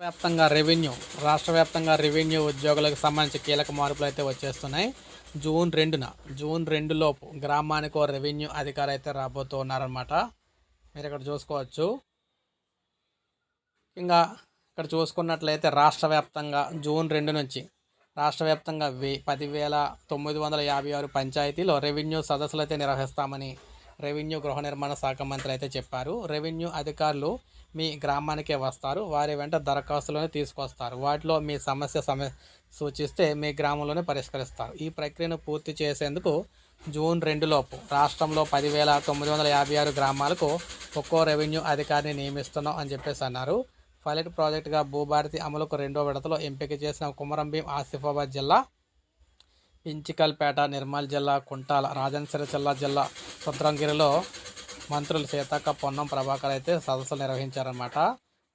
వ్యాప్తంగా రెవెన్యూ రాష్ట్ర వ్యాప్తంగా రెవెన్యూ ఉద్యోగులకు సంబంధించి కీలక మార్పులు అయితే వచ్చేస్తున్నాయి. జూన్ రెండున జూన్ రెండు లోపు గ్రామానికి ఓ రెవెన్యూ అధికారి అయితే రాబోతూ ఉన్నారనమాట మీరు ఇక్కడ చూసుకోవచ్చు. ఇంకా ఇక్కడ చూసుకున్నట్లయితే రాష్ట్ర వ్యాప్తంగా జూన్ రెండు నుంచి రాష్ట్ర వ్యాప్తంగా వే పదివేల తొమ్మిది వందల యాభై ఆరు పంచాయతీలో రెవెన్యూ సదస్సులు అయితే నిర్వహిస్తామని రెవెన్యూ గృహ నిర్మాణ శాఖ మంత్రి అయితే చెప్పారు. రెవెన్యూ అధికారులు మీ గ్రామానికే వస్తారు. వారి వెంట దరఖాస్తులను తీసుకొస్తారు. వాటిలో మీ సమస్య సమ సూచిస్తే మీ గ్రామంలోనే పరిష్కరిస్తారు. ఈ ప్రక్రియను పూర్తి చేసేందుకు జూన్ రెండులోపు రాష్ట్రంలో పదివేల తొమ్మిది వందల యాభై ఆరు గ్రామాలకు ఒక్కో రెవెన్యూ అధికారిని నియమిస్తున్నాం అని చెప్పేసి అన్నారు. పైలట్ ప్రాజెక్టుగా భూభారతి అమలుకు రెండో విడతలో ఎంపిక చేసిన కుమరంభీం ఆసిఫాబాద్ జిల్లా ఇంచికల్పేట నిర్మల్ జిల్లా కుంటాల రాజన్న జిల్లా జిల్లా సుద్రంగిరిలో మంత్రులు సీతక్క పొన్నం ప్రభాకర్ అయితే సదస్సులు నిర్వహించారన్నమాట.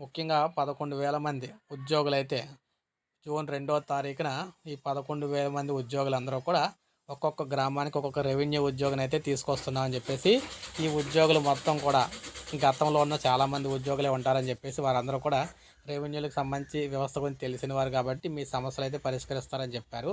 ముఖ్యంగా పదకొండు వేల మంది ఉద్యోగులైతే జూన్ రెండో తారీఖున ఈ పదకొండు వేల మంది ఉద్యోగులందరూ కూడా ఒక్కొక్క గ్రామానికి ఒక్కొక్క రెవెన్యూ ఉద్యోగిని అయితే తీసుకొస్తున్నామని చెప్పేసి ఈ ఉద్యోగులు మొత్తం కూడా గతంలో ఉన్న చాలామంది ఉద్యోగులే ఉంటారని చెప్పేసి వారందరూ కూడా రెవెన్యూలకు సంబంధించి వ్యవస్థ గురించి తెలిసిన వారు కాబట్టి మీ సమస్యలు అయితే పరిష్కరిస్తారని చెప్పారు.